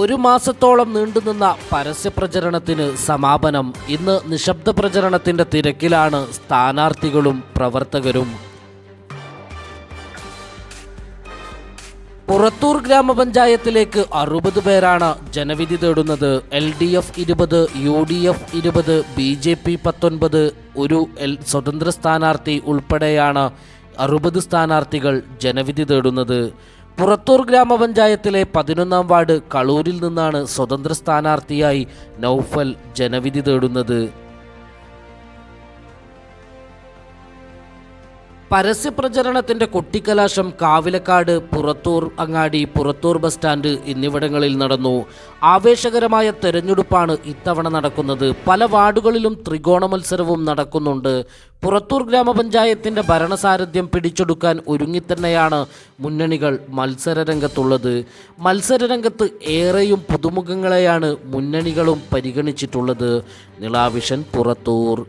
ഒരു മാസത്തോളം നീണ്ടുനിന്ന പരസ്യപ്രചരണത്തിന് സമാപനം. ഇന്ന് നിശബ്ദ പ്രചരണത്തിന്റെ തിരക്കിലാണ് സ്ഥാനാർത്ഥികളും പ്രവർത്തകരും. പുറത്തൂർ ഗ്രാമപഞ്ചായത്തിലേക്ക് അറുപത് പേരാണ് ജനവിധി തേടുന്നത്. എൽ ഡി എഫ് ഇരുപത് യു ഡി എഫ് ഇരുപത് ബി ജെ പി പത്തൊൻപത് ഒരു എൽ സ്വതന്ത്ര സ്ഥാനാർത്ഥി ഉൾപ്പെടെയാണ് അറുപത് സ്ഥാനാർത്ഥികൾ ജനവിധി തേടുന്നത്. പുറത്തൂർ ഗ്രാമപഞ്ചായത്തിലെ പതിനൊന്നാം വാർഡ് കളൂരിൽ നിന്നാണ് സ്വതന്ത്ര സ്ഥാനാർത്ഥിയായി നൌഫൽ ജനവിധി തേടുന്നത്. പരസ്യപ്രചരണത്തിന്റെ കൊട്ടിക്കലാശം കാവിലക്കാട് പുറത്തൂർ അങ്ങാടി പുറത്തൂർ ബസ് സ്റ്റാൻഡ് എന്നിവിടങ്ങളിൽ നടന്നു. ആവേശകരമായ തെരഞ്ഞെടുപ്പാണ് ഇത്തവണ നടക്കുന്നത്. പല വാർഡുകളിലും ത്രികോണ മത്സരവും നടക്കുന്നുണ്ട്. പുറത്തൂർ ഗ്രാമപഞ്ചായത്തിന്റെ ഭരണസാരഥ്യം പിടിച്ചെടുക്കാൻ ഒരുങ്ങിത്തന്നെയാണ് മുന്നണികൾ മത്സരരംഗത്തുള്ളത്. മത്സരരംഗത്ത് ഏറെയും പുതുമുഖങ്ങളെയാണ് മുന്നണികളും പരിഗണിച്ചിട്ടുള്ളത്. നിളാവിഷൻ പുറത്തൂർ.